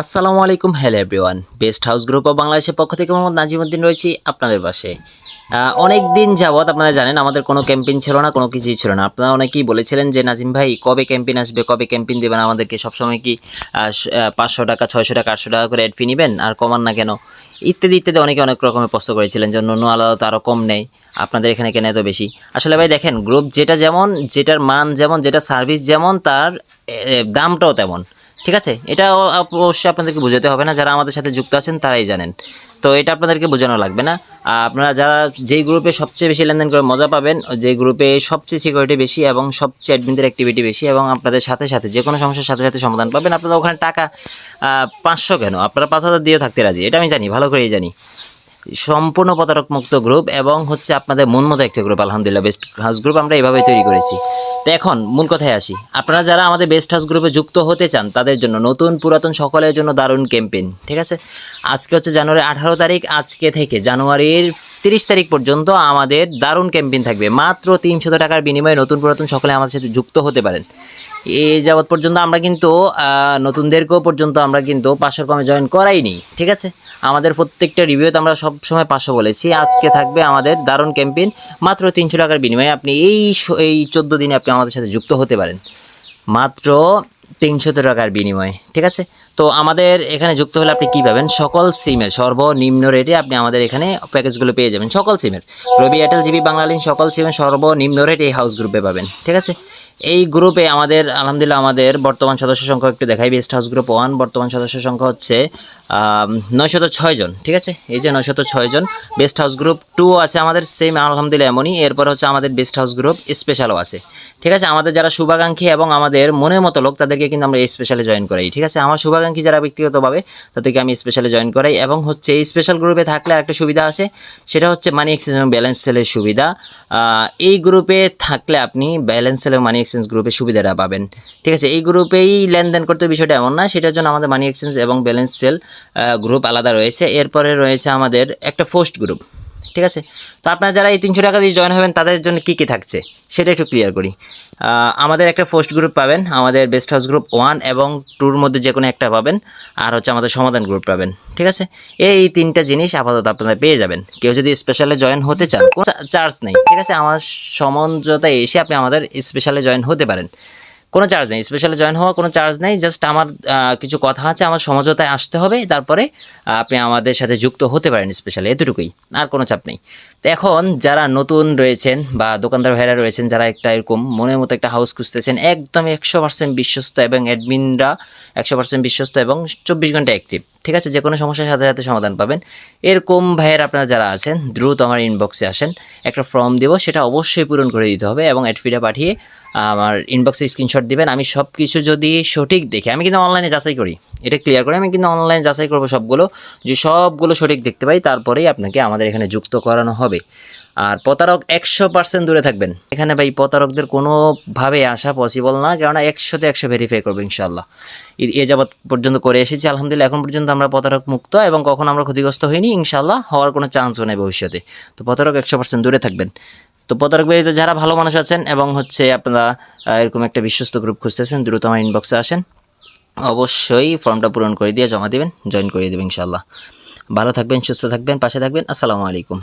আসসালামু আলাইকুম, hello everyone. Best house group of বাংলাদেশের পক্ষ থেকে মোহাম্মদ নাজিমুদ্দিন রয়েছি আপনাদের পাশে। অনেক দিন যাবৎ আপনারা জানেন, আমাদের কোনো ক্যাম্পেইন ছিল না, কোনো কিছুই ছিল না। আপনারা অনেকেই বলেছিলেন যে, নাজিম ভাই, কবে ক্যাম্পেইন আসবে? কবে ক্যাম্পেইন দেবেন? আমাদেরকে সবসময় কি পাঁচশো টাকা, ছয়শো টাকা, আটশো টাকা করে অ্যাড ফি নেবেন? আর কমান না কেন? ইত্যাদি ইত্যাদি অনেকে অনেক রকমের প্রশ্ন করেছিলেন যে অন্য আলাদা তো আরও কম নেই, আপনাদের এখানে কেন এত বেশি? আসলে ভাই, দেখেন, গ্রুপ যেটা যেমন, যেটার মান যেমন, যেটা সার্ভিস যেমন, তার দামটাও তেমন। ঠিক আছে? এটা অবশ্যই আপনাদেরকে বোঝাতে হবে না, যারা আমাদের সাথে যুক্ত আছেন তারাই জানেন। তো এটা আপনাদেরকে বোঝানো লাগবে না। আপনারা যারা যেই গ্রুপে সবচেয়ে বেশি লেনদেন করে মজা পাবেন যে গ্রুপে সবচেয়ে সিকিউরিটি বেশি এবং সবচেয়ে অ্যাডমিনদের অ্যাক্টিভিটি বেশি এবং আপনাদের সাথে সাথে যে কোনো সমস্যার সাথে সাথে সমাধান পাবেন, আপনারা ওখানে টাকা পাঁচশো কেন? আপনারা পাঁচ হাজার দিয়ে থাকতে রাজি, এটা আমি জানি, ভালো করেই জানি। সম্পূর্ণ প্রতারক মুক্ত গ্রুপ এবং হচ্ছে আপনাদের মন মতো একটা গ্রুপ আলহামদুলিল্লাহ বেস্ট হাউস গ্রুপ আমরা এভাবেই তৈরি করেছি। তো এখন মূল কথায় আসি। আপনারা যারা আমাদের বেস্ট হাউস গ্রুপে যুক্ত হতে চান, তাদের জন্য নতুন পুরাতন সকলের জন্য দারুণ ক্যাম্পেইন ঠিক আছে? আজকে হচ্ছে জানুয়ারি আঠারো তারিখ, আজকে থেকে জানুয়ারির তিরিশ তারিখ পর্যন্ত আমাদের দারুণ ক্যাম্পেইন থাকবে। মাত্র তিনশো টাকার বিনিময়ে নতুন পুরাতন সকলে আমাদের সাথে যুক্ত হতে পারেন। এই যাবৎ পর্যন্ত আমরা কিন্তু নতুনদেরকেও পর্যন্ত আমরা কিন্তু পাঁচশোর কমে জয়েন করাইনি, ঠিক আছে? আমাদের প্রত্যেকটা রিভিউতে আমরা সব সময় পাঁচশো বলেছি, আজকে থাকবে আমাদের দারুণ ক্যাম্পেইন। মাত্র তিনশো টাকার বিনিময়ে আপনি এই এই চোদ্দ দিনে আপনি আমাদের সাথে যুক্ত হতে পারেন। মাত্র তিনশত টাকার বিনিময়ে, ঠিক আছে? তো আমাদের এখানে যুক্ত হলে আপনি কী পাবেন? সকল সিমের, সর্বনিম্ন রেটে আপনি আমাদের এখানে প্যাকেজগুলো পেয়ে যাবেন। সকল সিমের, রবি এয়ারটেল, জিবি বাংলালিন সকল সিমের সর্বনিম্ন রেট এই হাউস গ্রুপে পাবেন, ঠিক আছে? এই গ্রুপে আমাদের, আলহামদুলিল্লাহ আমাদের বর্তমান সদস্য সংখ্যা একটু দেখাই। বেস্ট হাউস গ্রুপ ওয়ান বর্তমান সদস্য সংখ্যা হচ্ছে নয়শত ছয় জন, ঠিক আছে? এই যে নয়শত ছয় জন। বেস্ট হাউস গ্রুপ টু আছে আমাদের সেম আলহামদুলিল্লাহ এমনই। এরপর হচ্ছে আমাদের বেস্ট হাউস গ্রুপ স্পেশালও আছে। ঠিক আছে? আমাদের যারা শুভাকাঙ্ক্ষী এবং আমাদের মনের মতো লোক, তাদেরকে কিন্তু আমরা স্পেশালে জয়েন করাই, ঠিক আছে? আমার শুভাকাঙ্ক্ষী যারা ব্যক্তিগতভাবে, তাদেরকে আমি স্পেশালে জয়েন করাই এবং হচ্ছে এই স্পেশাল গ্রুপে থাকলে একটা সুবিধা আছে, সেটা হচ্ছে মানি এক্সচেঞ্জ এবং ব্যালেন্স সেলের সুবিধা। এই গ্রুপে থাকলে আপনি ব্যালেন্স সেল এবং মানি এক্সচেঞ্জ গ্রুপে সুবিধাটা পাবেন, ঠিক আছে? এই গ্রুপেই লেনদেন করতে বিষয়টা এমন না, সেটার জন্য আমাদের মানি এক্সচেঞ্জ এবং ব্যালেন্স সেল গ্রুপ আলাদা রয়েছে। এরপরে রয়েছে আমাদের একটা পোস্ট গ্রুপ ঠিক আছে? তো আপনারা যারা এই তিনশো টাকা দিয়ে জয়েন হবেন, তাদের জন্য কী কী থাকছে? সেটা একটু ক্লিয়ার করি। আমাদের একটা ফার্স্ট গ্রুপ পাবেন, আমাদের বেস্ট হাউস গ্রুপ ওয়ান এবং টুর মধ্যে যে কোনো একটা পাবেন, আর হচ্ছে আমাদের সমাধান গ্রুপ পাবেন, ঠিক আছে? এই তিনটা জিনিস আপাতত আপনারা পেয়ে যাবেন। কেউ যদি স্পেশালে জয়েন হতে চান চার্জ নেই, ঠিক আছে? আমার সমঝোতায় এসে আপনি আমাদের স্পেশালে জয়েন হতে পারেন। কোনো চার্জ নেই স্পেশালি জয়েন হওয়া কোনো চার্জ নেই জাস্ট আমার কিছু কথা আছে, আমার সমঝোতায় আসতে হবে, তারপরে আপনি আমাদের সাথে যুক্ত হতে পারেন স্পেশালি এতটুকুই, আর কোনো চাপ নেই। তো এখন যারা নতুন রয়েছেন বা দোকানদার ভাইরা রয়েছেন, যারা একটা এরকম মনের মতো একটা হাউস খুঁজতেছেন, একদম একশো পার্সেন্ট বিশ্বস্ত এবং অ্যাডমিনরা একশো পার্সেন্ট বিশ্বস্ত এবং চব্বিশ ঘণ্টা অ্যাক্টিভ ঠিক আছে? যে কোনো সমস্যার সাথে সাথে সমাধান পাবেন। এরকম ভাইয়ের আপনারা যারা আছেন, দ্রুত আমার ইনবক্সে আসেন, একটা ফর্ম দেবো, সেটা অবশ্যই পূরণ করে দিতে হবে এবং অ্যাডফিটা পাঠিয়ে আমার ইনবক্সে স্ক্রিনশট দিবেন। আমি সব কিছু যদি সঠিক দেখি, আমি কিন্তু অনলাইনে যাচাই করি। এটা ক্লিয়ার করে আমি কিন্তু অনলাইনে যাচাই করব সবগুলো। যে সবগুলো সঠিক দেখতে পাই, তারপরেই আপনাকে আমাদের এখানে যুক্ত করানো হবে। আর প্রতারক একশো পার্সেন্ট দূরে থাকবেন। এখানে ভাই প্রতারকদের কোনোভাবে আসা পসিবল না, কেননা একশোতে একশো ভেরিফাই করব ইনশাল্লাহ এ- যাবৎ পর্যন্ত করে এসেছি, আলহামদুলিল্লাহ। এখন পর্যন্ত আমরা প্রতারক মুক্ত এবং কখন আমরা ক্ষতিগ্রস্ত হইনি ইনশাল্লাহ হওয়ার কোনো চান্সও নেই ভবিষ্যতে। তো প্রতারক একশো পার্সেন্ট দূরে থাকবেন। তো প্রতারক ব্যতীত যারা ভালো মানুষ আছেন এবং হচ্ছে আপনারা এরকম একটা বিশ্বস্ত গ্রুপ খুঁজতেছেন, দ্রুত আমার ইনবক্সে আসেন। অবশ্যই ফর্মটা পূরণ করে দিয়ে জমা দেবেন জয়েন করিয়ে দেবেন ইনশাল্লাহ ভালো থাকবেন, সুস্থ থাকবেন, পাশে থাকবেন, আসসালামু আলাইকুম।